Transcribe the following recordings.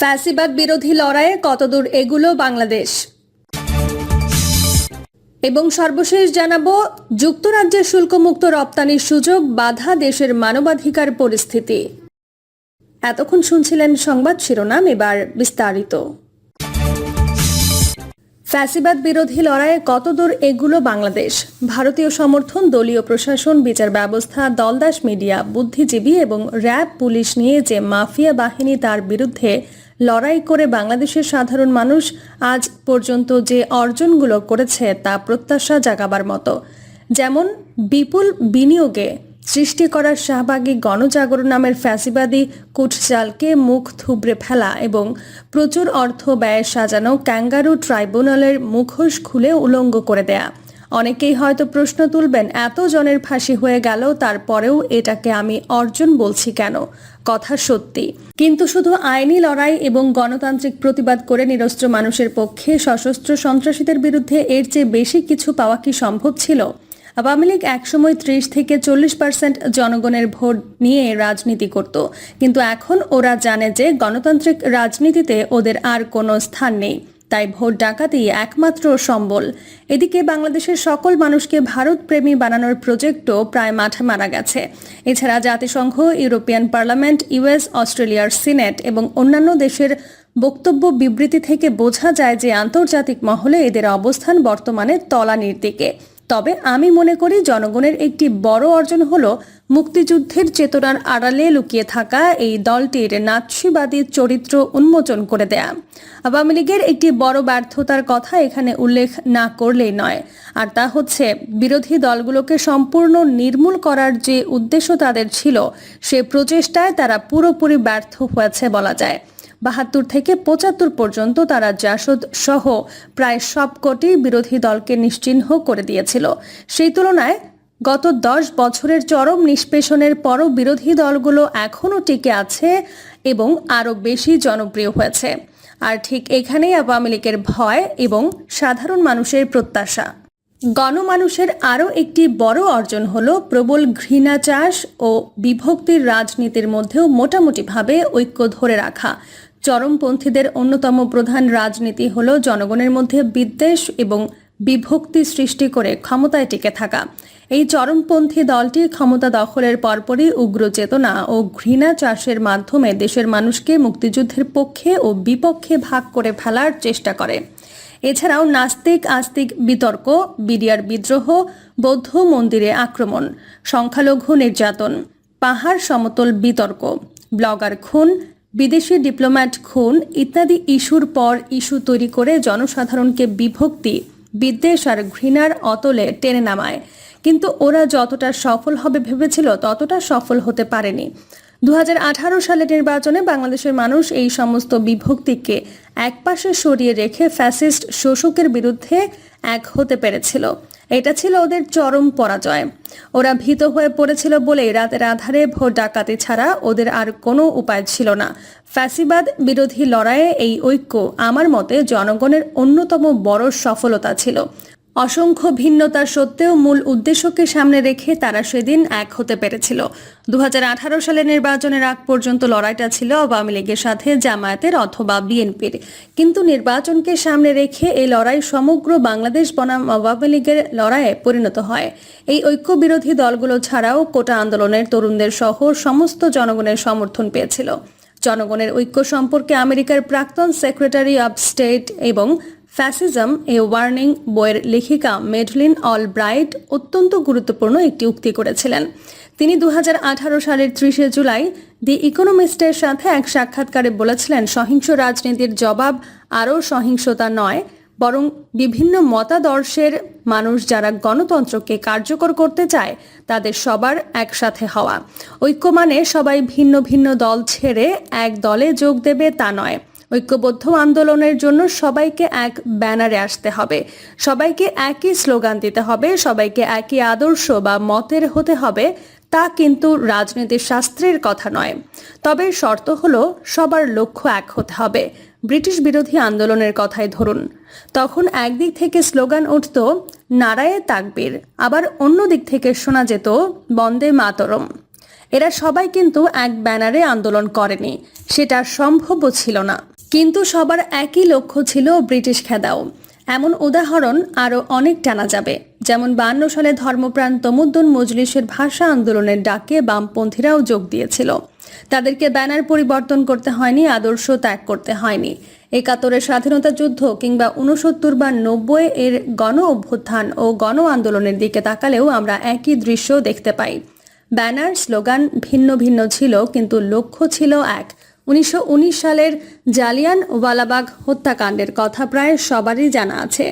ফ্যাসিবাদ বিরোধী লড়াইয়ে কতদূর এগুলো বাংলাদেশ। এবং সর্বশেষ জানাব যুক্তরাজ্যের শুল্কমুক্ত রপ্তানির সুযোগ, বাধা দেশের মানবাধিকার পরিস্থিতি। এতক্ষণ শুনছিলেন সংবাদ শিরোনাম, এবার বিস্তারিত। ফ্যাসিবাদ বিরোধী লড়াইয়ে কতদূর এগুলো বাংলাদেশ। ভারতীয় সমর্থন, দলীয় প্রশাসন, বিচার ব্যবস্থা, দলদাস মিডিয়া, বুদ্ধিজীবী এবং র্যাব পুলিশ নিয়ে যে মাফিয়া বাহিনী তার বিরুদ্ধে লড়াই করে বাংলাদেশের সাধারণ মানুষ আজ পর্যন্ত যে অর্জনগুলো করেছে তা প্রত্যাশা জাগাবার মতো। যেমন, বিপুল বিনিয়োগে সৃষ্টি করার শাহবাগী গণজাগরণ নামের ফ্যাসিবাদী কুটচালকে মুখ থুবড়ে ফেলা এবং প্রচুর অর্থ ব্যয়ে সাজানো ক্যাঙ্গারু ট্রাইব্যুনালের মুখোশ খুলে উলঙ্গ করে দেয়া। অনেকেই হয়তো প্রশ্ন তুলবেন এত জনের ফাঁসি হয়ে গেল, তারপরেও এটাকে আমি অর্জন বলছি কেন? কথা সত্যি। কিন্তু শুধু আইনি লড়াই এবং গণতান্ত্রিক প্রতিবাদ করে নিরস্ত্র মানুষের পক্ষে সশস্ত্র সন্ত্রাসীদের বিরুদ্ধে এর চেয়ে বেশি কিছু পাওয়া কি সম্ভব ছিল? আওয়ামী লীগ একসময় ত্রিশ থেকে চল্লিশ পার্সেন্ট জনগণের ভোট নিয়ে রাজনীতি করত। কিন্তু এখন ওরা জানে যে গণতান্ত্রিক রাজনীতিতে ওদের আর কোনো স্থান নেই। তাই ভোট ডাকাতি একমাত্র সম্বল। এদিকে বাংলাদেশের সকল মানুষকে ভারত প্রেমী বানানোর প্রজেক্টও প্রায় মাঠে মারা গেছে। এছাড়া জাতিসংঘ, ইউরোপিয়ান পার্লামেন্ট, ইউএস, অস্ট্রেলিয়ার সিনেট এবং অন্যান্য দেশের বক্তব্য বিবৃতি থেকে বোঝা যায় যে আন্তর্জাতিক মহলে এদের অবস্থান বর্তমানে তলানির দিকে। তবে আমি মনে করি জনগণের একটি বড় অর্জন হল মুক্তিযুদ্ধের চেতনার আড়ালে লুকিয়ে থাকা এই দলটির নাৎসিবাদী চরিত্র উন্মোচন করে দেয়া। আওয়ামী লীগের একটি বড় ব্যর্থতার কথা এখানে উল্লেখ না করলেই নয়। আর তা হচ্ছে, বিরোধী দলগুলোকে সম্পূর্ণ নির্মূল করার যে উদ্দেশ্য তাদের ছিল, সে প্রচেষ্টায় তারা পুরোপুরি ব্যর্থ হয়েছে বলা যায়। বাহাত্তর থেকে পঁচাত্তর পর্যন্ত তারা জাসদ সহ প্রায় সবকটি বিরোধী দলকে নিশ্চিহ্ন করে দিয়েছিল। সেই তুলনায় গত দশ বছরের চরম নিষ্পেষণের পরও বিরোধী দলগুলো এখনও টিকে আছে এবং আরও বেশি জনপ্রিয় হয়েছে। আর ঠিক এখানেই আওয়ামী লীগের ভয় এবং সাধারণ মানুষের প্রত্যাশা। গণমানুষের আরও একটি বড় অর্জন হল প্রবল ঘৃণা চাষ ও বিভক্তির রাজনীতির মধ্যেও মোটামুটিভাবে ঐক্য ধরে রাখা। চরমপন্থীদের অন্যতম প্রধান রাজনীতি হল জনগণের মধ্যে বিদ্বেষ এবং বিভক্তি সৃষ্টি করে ক্ষমতায় টিকে থাকা। এই চরমপন্থী দলটি ক্ষমতা দখলের পরপরই উগ্র চেতনা ও ঘৃণা চাষের মাধ্যমে দেশের মানুষকে মুক্তিযুদ্ধের পক্ষে ও বিপক্ষে ভাগ করে ফেলার চেষ্টা করে। এছাড়াও নাস্তিক, আস্তিক, বিতর্ক, বিডিআর বিদ্রোহ, বৌদ্ধ মন্দিরে আক্রমণ, সংখ্যালঘু নির্যাতন, পাহাড় সমতল বিতর্ক, ব্লগার খুন বিদেশি ডিপ্লোম্যাট খুন, ইত্যাদি ইস্যুর পর ইস্যু তৈরি করে জনসাধারণকে বিভক্তি, বিদ্বেষ আর ঘৃণার অতলে টেনে নামায়। কিন্তু ওরা যতটা সফল হবে ভেবেছিল, ততটা সফল হতে পারেনি। দু হাজার আঠারো সালের নির্বাচনে বাংলাদেশের মানুষ এই সমস্ত বিভক্তিকে একপাশে সরিয়ে রেখে ফ্যাসিস্ট শোষকের বিরুদ্ধে এক হতে পেরেছিল। এটা ছিল ওদের চরম পরাজয়। ওরা ভীত হয়ে পড়েছিল বলেই রাতের আধারে ভোট ডাকাতি ছাড়া ওদের আর কোনো উপায় ছিল না। ফ্যাসিবাদ বিরোধী লড়াইয়ে এই ঐক্য আমার মতে জনগণের অন্যতম বড় সফলতা ছিল। অসংখ্য ভিন্নতা সত্ত্বেও মূল উদ্দেশ্যকে সামনে রেখে তারা সেদিন এক হতে পেরেছিল। দু হাজার আঠারো সালে নির্বাচনের আগ পর্যন্ত লড়াইটা ছিল আওয়ামী লীগের সাথে জামায়াতের অথবা বিএনপির। কিন্তু নির্বাচনকে সামনে রেখে এই লড়াই সমগ্র বাংলাদেশ বনাম আওয়ামী লীগের লড়াইয়ে পরিণত হয়। এই ঐক্য বিরোধী দলগুলো ছাড়াও কোটা আন্দোলনের তরুণদের সহ সমস্ত জনগণের সমর্থন পেয়েছিল। জনগণের ঐক্য সম্পর্কে আমেরিকার প্রাক্তন সেক্রেটারি অব স্টেট এবং ফ্যাসিজম এ ওয়ার্নিং বইয়ের লেখিকা মেডলিন অল ব্রাইট অত্যন্ত গুরুত্বপূর্ণ একটি উক্তি করেছিলেন। তিনি দু হাজার আঠারো সালের ত্রিশে জুলাই দি ইকোনমিস্টের সাথে এক সাক্ষাৎকারে বলেছিলেন, সহিংস রাজনীতির জবাব আরও সহিংসতা নয়, বরং বিভিন্ন মতাদর্শের মানুষ যারা গণতন্ত্রকে কার্যকর করতে চায়, তাদের সবার একসাথে হওয়া। ঐক্য মানে সবাই ভিন্ন ভিন্ন দল ছেড়ে এক দলে যোগ দেবে তা নয়। ঐক্যবদ্ধ আন্দোলনের জন্য সবাইকে এক ব্যানারে আসতে হবে। সবাইকে একই স্লোগান দিতে হবে, সবাইকে একই আদর্শ বা মতের হতে হবে, তা কিন্তু রাজনীতির শাস্ত্রের কথা নয়। তবে শর্ত হলো, সবার লক্ষ্য এক হতে হবে। ব্রিটিশ বিরোধী আন্দোলনের কথাই ধরুন। তখন একদিক থেকে স্লোগান উঠত, নারায়ে তাকবীর আবার অন্য দিক থেকে শোনা যেত, বন্দে মাতরম এরা সবাই কিন্তু এক ব্যানারে আন্দোলন করেনি। সেটা সম্ভবও ছিল না। কিন্তু সবার একই লক্ষ্য ছিল ব্রিটিশ খেদাও। এমন উদাহরণ আরও অনেক টানা যাবে। যেমন বান্ন সালে ধর্মপ্রাণ তমুদ্দুন মজলিসের ভাষা আন্দোলনের ডাকে বামপন্থীরাও যোগ দিয়েছিল। তাদেরকে ব্যানার পরিবর্তন করতে হয়নি, আদর্শ ত্যাগ করতে হয়নি। একাত্তরের স্বাধীনতা যুদ্ধ কিংবা উনসত্তর বা নব্বই এর গণ অভ্যুত্থান ও গণ আন্দোলনের দিকে তাকালেও আমরা একই দৃশ্য দেখতে পাই। ব্যানার, স্লোগান ভিন্ন ভিন্ন ছিল, কিন্তু লক্ষ্য ছিল এক। উনিশশো সালের জালিয়ান ওয়ালাবাগ হত্যাকাণ্ডের কথা প্রায় সবারই জানা আছে।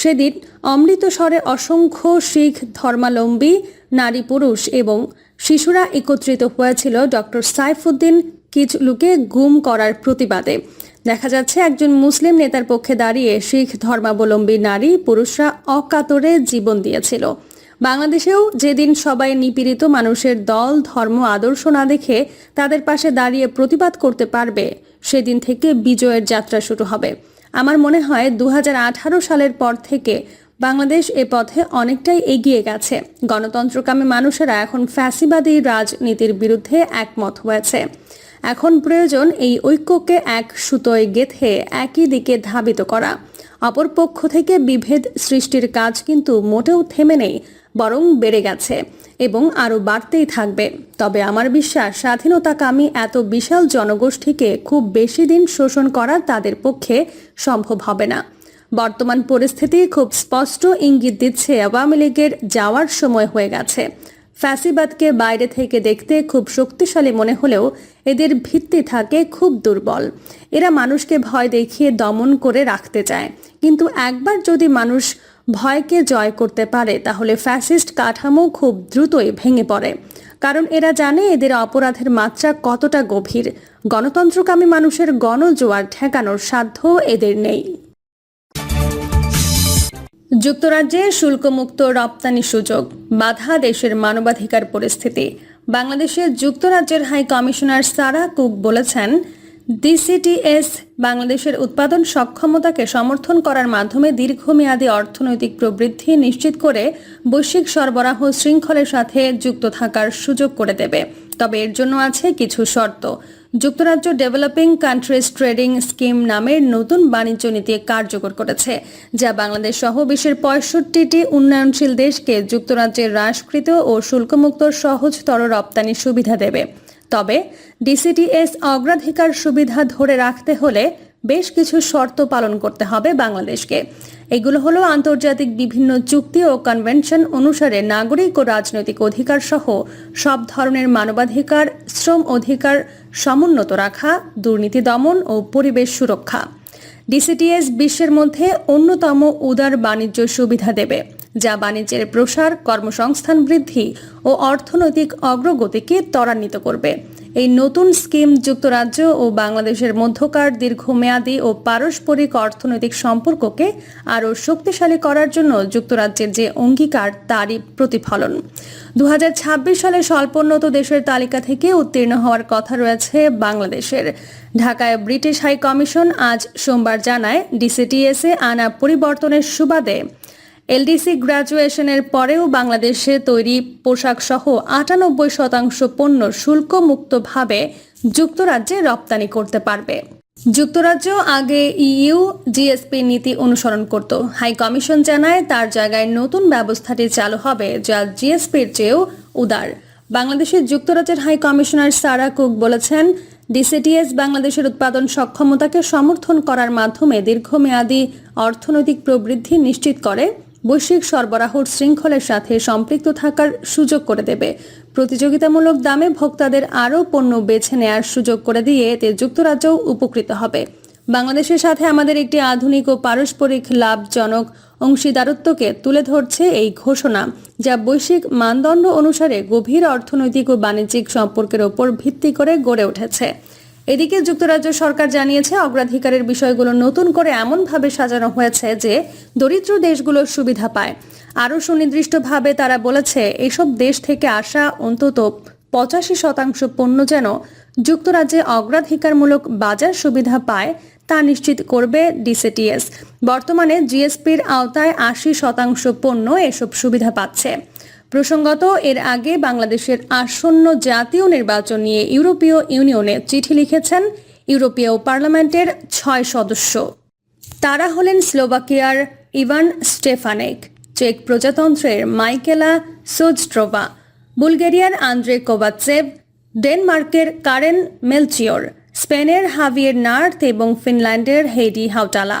সেদিন অমৃতসরে অসংখ্য শিখ ধর্মাবলম্বী, নারী পুরুষ এবং শিশুরা একত্রিত হয়েছিল ডক্টর সাইফুদ্দিন কিচলুকে গুম করার প্রতিবাদে। দেখা যাচ্ছে, একজন মুসলিম নেতার পক্ষে দাঁড়িয়ে শিখ ধর্মাবলম্বী নারী পুরুষরা অকাতরে জীবন দিয়েছিল। বাংলাদেশেও যেদিন সবাই নিপীড়িত মানুষের দল, ধর্ম, আদর্শ না দেখে তাদের পাশে দাঁড়িয়ে প্রতিবাদ করতে পারবে, সেদিন থেকে বিজয়ের যাত্রা শুরু হবে। আমার মনে হয় দু হাজার আঠারো সালের পর থেকে বাংলাদেশ এ পথে অনেকটাই এগিয়ে গেছে। গণতন্ত্রকামী মানুষেরা এখন ফ্যাসিবাদী রাজনীতির বিরুদ্ধে একমত হয়েছে। এখন প্রয়োজন এই ঐক্যকে এক সুতোয় গেথে একই দিকে ধাবিত করা। অপর পক্ষ থেকে বিভেদ সৃষ্টির কাজ কিন্তু মোটেও থেমে নেই। বরং বেড়ে গেছে এবং আরও বাড়তেই থাকবে। তবে আমার বিশ্বাস, স্বাধীনতাকামী এত বিশাল জনগোষ্ঠীকে খুব বেশি দিন শোষণ করা তাদের পক্ষে সম্ভব হবে না। বর্তমান পরিস্থিতি খুব স্পষ্ট ইঙ্গিত দিচ্ছে আওয়ামী লীগের যাওয়ার সময় হয়ে গেছে। ফ্যাসিবাদকে বাইরে থেকে দেখতে খুব শক্তিশালী মনে হলেও এদের ভিত্তি থাকে খুব দুর্বল। এরা মানুষকে ভয় দেখিয়ে দমন করে রাখতে চায়। কিন্তু একবার যদি মানুষ ভয়কে জয় করতে পারে, তাহলে ফ্যাসিস্ট কাঠামো খুব দ্রুতই ভেঙে পড়ে। কারণ এরা জানে এদের অপরাধের মাত্রা কতটা গভীর। গণতন্ত্রকামী মানুষের গণজোয়ার ঠেকানোর সাধ্য এদের নেই। যুক্তরাজ্যে শুল্কমুক্ত রপ্তানি সুযোগ, বাধা দেশের মানবাধিকার পরিস্থিতি। বাংলাদেশের যুক্তরাজ্যের হাই কমিশনার সারা কুক বলেছেন ডিসিটিএস বাংলাদেশের উৎপাদন সক্ষমতাকে সমর্থন করার মাধ্যমে দীর্ঘমেয়াদী অর্থনৈতিক প্রবৃদ্ধি নিশ্চিত করে বৈশ্বিক সরবরাহ শৃঙ্খলের সাথে যুক্ত থাকার সুযোগ করে দেবে। তবে এর জন্য আছে কিছু শর্ত। যুক্তরাজ্য ডেভেলপিং কান্ট্রিজ ট্রেডিং স্কিম নামের নতুন বাণিজ্য নীতি কার্যকর করেছে, যা বাংলাদেশ সহ বিশ্বের পঁয়ষট্টিটি উন্নয়নশীল দেশকে যুক্তরাজ্যের হ্রাসকৃত ও শুল্কমুক্ত সহজতর রপ্তানি সুবিধা দেবে। তবে ডিসিটিএস অগ্রাধিকার সুবিধা ধরে রাখতে হলে বেশ কিছু শর্ত পালন করতে হবে বাংলাদেশকে। এগুলো হলো আন্তর্জাতিক বিভিন্ন চুক্তি ও কনভেনশন অনুসারে নাগরিক ও রাজনৈতিক অধিকার সহ সব ধরনের মানবাধিকার, শ্রম অধিকার সমুন্নত রাখা, দুর্নীতি দমন ও পরিবেশ সুরক্ষা। ডিসিটিএস বিশ্বের মধ্যে অন্যতম উদার বাণিজ্য সুবিধা দেবে। যা বাণিজ্যের প্রসার, কর্মসংস্থান বৃদ্ধি ও অর্থনৈতিক অগ্রগতিকে ত্বরান্বিত করবে। এই নতুন স্কিম যুক্তরাজ্য ও বাংলাদেশের মধ্যকার দীর্ঘমেয়াদী ও পারস্পরিক অর্থনৈতিক সম্পর্ককে আরও শক্তিশালী করার জন্য যুক্তরাজ্যের যে অঙ্গীকার, তারই প্রতিফলন। দু হাজার ছাব্বিশ সালে স্বল্পোন্নত দেশের তালিকা থেকে উত্তীর্ণ হওয়ার কথা রয়েছে বাংলাদেশের। ঢাকায় ব্রিটিশ হাই কমিশন আজ সোমবার জানায়, ডিসিটিএসে আনা পরিবর্তনের সুবাদে এলডিসি গ্র্যাজুয়েশনের পরেও বাংলাদেশে তৈরি পোশাক সহ আটানব্বই শতাংশ পণ্য শুল্কমুক্তভাবে যুক্তরাজ্যে রপ্তানি করতে পারবে। যুক্তরাজ্য আগে ইইউ, জিএসপি নীতি অনুসরণ করত। হাই কমিশন জানায় তার জায়গায় নতুন ব্যবস্থাটি চালু হবে, যা জিএসপির চেয়েও উদার। বাংলাদেশের যুক্তরাজ্যের হাই কমিশনার সারা কুক বলেছেন, ডিসিটিএস বাংলাদেশের উৎপাদন সক্ষমতাকে সমর্থন করার মাধ্যমে দীর্ঘমেয়াদী অর্থনৈতিক প্রবৃদ্ধি নিশ্চিত করে বৈশ্বিক সরবরাহর শৃঙ্খলের সাথে সম্পৃক্ত থাকার সুযোগ করে দেবে। প্রতিযোগিতামূলক দামে ভোক্তাদের আরও পণ্য বেছে নেয়ার সুযোগ করে দিয়ে এতে যুক্তরাজ্যও উপকৃত হবে। বাংলাদেশের সাথে আমাদের একটি আধুনিক ও পারস্পরিক লাভজনক অংশীদারত্বকে তুলে ধরছে এই ঘোষণা, যা বৈশ্বিক মানদণ্ড অনুসারে গভীর অর্থনৈতিক ও বাণিজ্যিক সম্পর্কের ওপর ভিত্তি করে গড়ে উঠেছে। এদিকে যুক্তরাজ্য সরকার জানিয়েছে, অগ্রাধিকারের বিষয়গুলো নতুন করে এমনভাবে সাজানো হয়েছে যে দরিদ্র দেশগুলোর সুবিধা পায়। আরও সুনির্দিষ্টভাবে তারা বলেছে, এসব দেশ থেকে আসা অন্তত পঁচাশি শতাংশ পণ্য যেন যুক্তরাজ্যে অগ্রাধিকারমূলক বাজার সুবিধা পায়, তা নিশ্চিত করবে ডিসিটিএস। বর্তমানে জিএসপির আওতায় আশি শতাংশ পণ্য এসব সুবিধা পাচ্ছে। প্রসঙ্গত, এর আগে বাংলাদেশের আসন্ন জাতীয় নির্বাচন নিয়ে ইউরোপীয় ইউনিয়নে চিঠি লিখেছেন ইউরোপীয় পার্লামেন্টের ছয় সদস্য। তারা হলেন স্লোভাকিয়ার ইভান স্টেফানেক, চেক প্রজাতন্ত্রের মাইকেলা সোজট্রোভা, বুলগেরিয়ার আন্দ্রে কোভাতসেভ ডেনমার্কের কারেন মেলচিওর, স্পেনের হাভিয়ের নার্থ এবং ফিনল্যান্ডের হেডি হাউটালা।